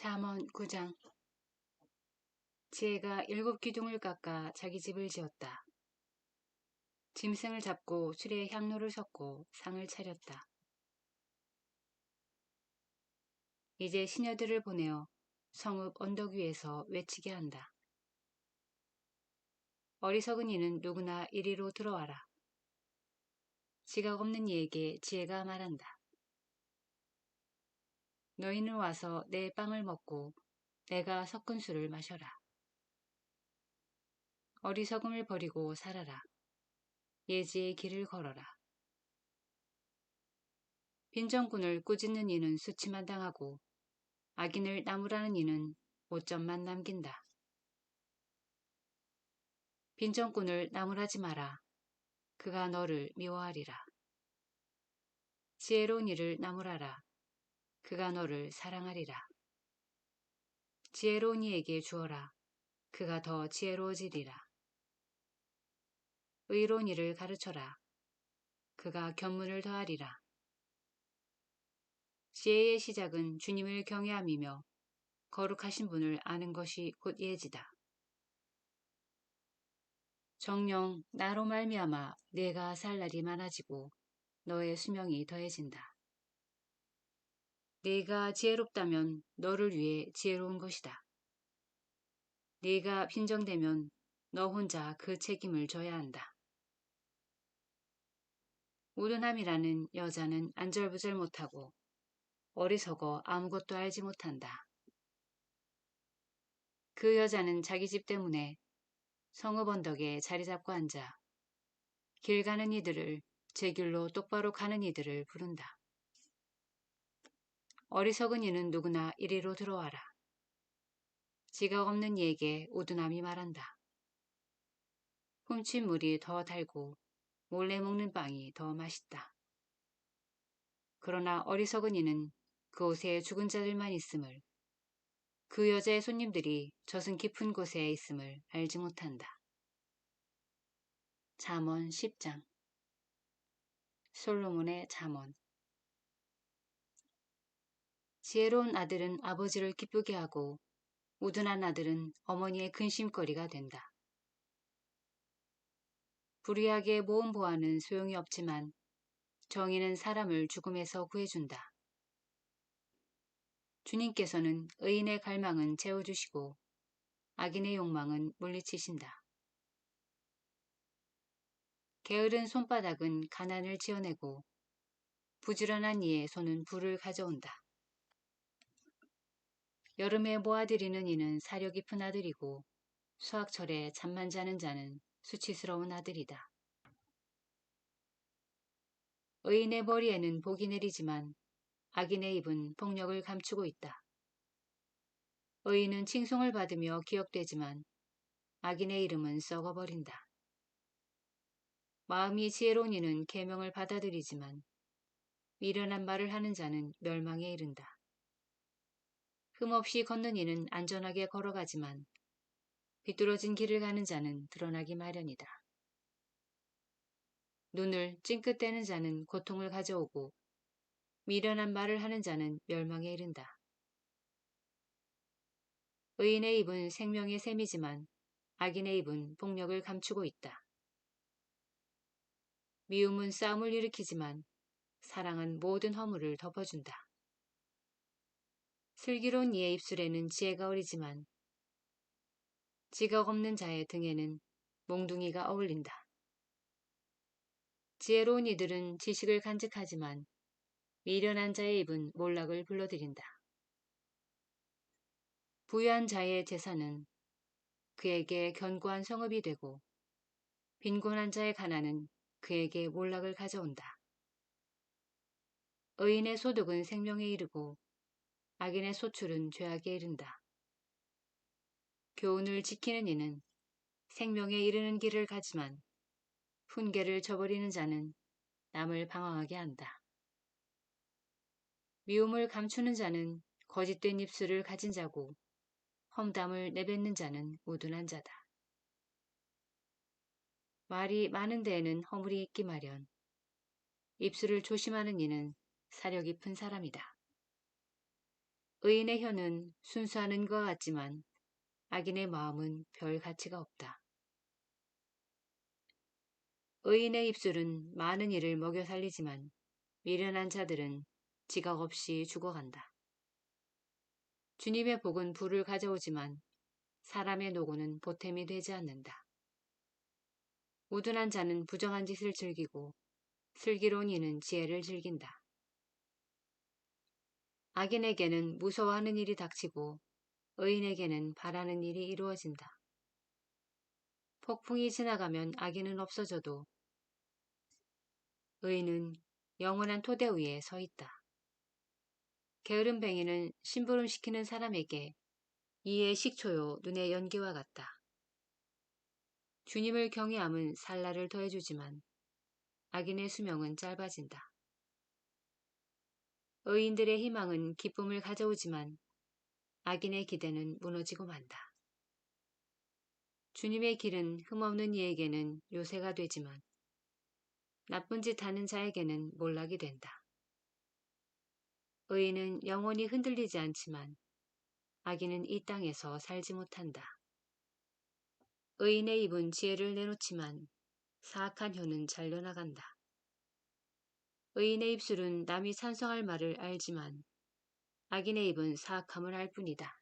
잠언 9장 지혜가 일곱 기둥을 깎아 자기 집을 지었다. 짐승을 잡고 술에 향로를 섞고 상을 차렸다. 이제 시녀들을 보내어 성읍 언덕 위에서 외치게 한다. 어리석은 이는 누구나 이리로 들어와라. 지각 없는 이에게 지혜가 말한다. 너희는 와서 내 빵을 먹고 내가 섞은 술을 마셔라. 어리석음을 버리고 살아라. 예지의 길을 걸어라. 빈정꾼을 꾸짖는 이는 수치만 당하고 악인을 나무라는 이는 오점만 남긴다. 빈정꾼을 나무라지 마라. 그가 너를 미워하리라. 지혜로운 이를 나무라라. 그가 너를 사랑하리라. 지혜로운 이에게 주어라. 그가 더 지혜로워지리라. 의로운 이를 가르쳐라. 그가 견문을 더하리라. 지혜의 시작은 주님을 경외함이며 거룩하신 분을 아는 것이 곧 예지다. 정령 나로 말미암아 내가 살 날이 많아지고 너의 수명이 더해진다. 네가 지혜롭다면 너를 위해 지혜로운 것이다. 네가 빈정되면 너 혼자 그 책임을 져야 한다. 우둔함이라는 여자는 안절부절 못하고 어리석어 아무것도 알지 못한다. 그 여자는 자기 집 때문에 성읍 언덕에 자리 잡고 앉아 길 가는 이들을 제 길로 똑바로 가는 이들을 부른다. 어리석은 이는 누구나 이리로 들어와라. 지각 없는 이에게 우둔함이 말한다. 훔친 물이 더 달고 몰래 먹는 빵이 더 맛있다. 그러나 어리석은 이는 그곳에 죽은 자들만 있음을 그 여자의 손님들이 저승 깊은 곳에 있음을 알지 못한다. 잠언 10장 솔로몬의 잠언 지혜로운 아들은 아버지를 기쁘게 하고 우둔한 아들은 어머니의 근심거리가 된다. 불의하게 모은 보아는 소용이 없지만 정의는 사람을 죽음에서 구해준다. 주님께서는 의인의 갈망은 채워주시고 악인의 욕망은 물리치신다. 게으른 손바닥은 가난을 지어내고 부지런한 이의 손은 불을 가져온다. 여름에 모아들이는 이는 사려 깊은 아들이고 수학철에 잠만 자는 자는 수치스러운 아들이다. 의인의 머리에는 복이 내리지만 악인의 입은 폭력을 감추고 있다. 의인은 칭송을 받으며 기억되지만 악인의 이름은 썩어버린다. 마음이 지혜로운 이는 계명을 받아들이지만 미련한 말을 하는 자는 멸망에 이른다. 흠없이 걷는 이는 안전하게 걸어가지만 비뚤어진 길을 가는 자는 드러나기 마련이다. 눈을 찡긋대는 자는 고통을 가져오고 미련한 말을 하는 자는 멸망에 이른다. 의인의 입은 생명의 셈이지만 악인의 입은 폭력을 감추고 있다. 미움은 싸움을 일으키지만 사랑은 모든 허물을 덮어준다. 슬기로운 이의 입술에는 지혜가 어리지만 지각 없는 자의 등에는 몽둥이가 어울린다. 지혜로운 이들은 지식을 간직하지만 미련한 자의 입은 몰락을 불러들인다. 부유한 자의 재산은 그에게 견고한 성읍이 되고 빈곤한 자의 가난은 그에게 몰락을 가져온다. 의인의 소득은 생명에 이르고 악인의 소출은 죄악에 이른다. 교훈을 지키는 이는 생명에 이르는 길을 가지만 훈계를 저버리는 자는 남을 방황하게 한다. 미움을 감추는 자는 거짓된 입술을 가진 자고 험담을 내뱉는 자는 우둔한 자다. 말이 많은 데에는 허물이 있기 마련. 입술을 조심하는 이는 사려 깊은 사람이다. 의인의 혀는 순수한 은과 같지만 악인의 마음은 별 가치가 없다. 의인의 입술은 많은 이를 먹여 살리지만 미련한 자들은 지각 없이 죽어간다. 주님의 복은 불을 가져오지만 사람의 노고는 보탬이 되지 않는다. 우둔한 자는 부정한 짓을 즐기고 슬기로운 이는 지혜를 즐긴다. 악인에게는 무서워하는 일이 닥치고 의인에게는 바라는 일이 이루어진다. 폭풍이 지나가면 악인은 없어져도 의인은 영원한 토대 위에 서 있다. 게으름 뱅이는 심부름시키는 사람에게 이의 식초요 눈의 연기와 같다. 주님을 경외함은 살날을 더해주지만 악인의 수명은 짧아진다. 의인들의 희망은 기쁨을 가져오지만 악인의 기대는 무너지고 만다. 주님의 길은 흠없는 이에게는 요새가 되지만 나쁜 짓 하는 자에게는 몰락이 된다. 의인은 영원히 흔들리지 않지만 악인은 이 땅에서 살지 못한다. 의인의 입은 지혜를 내놓지만 사악한 혀는 잘려나간다. 의인의 입술은 남이 찬성할 말을 알지만 악인의 입은 사악함을 알 뿐이다.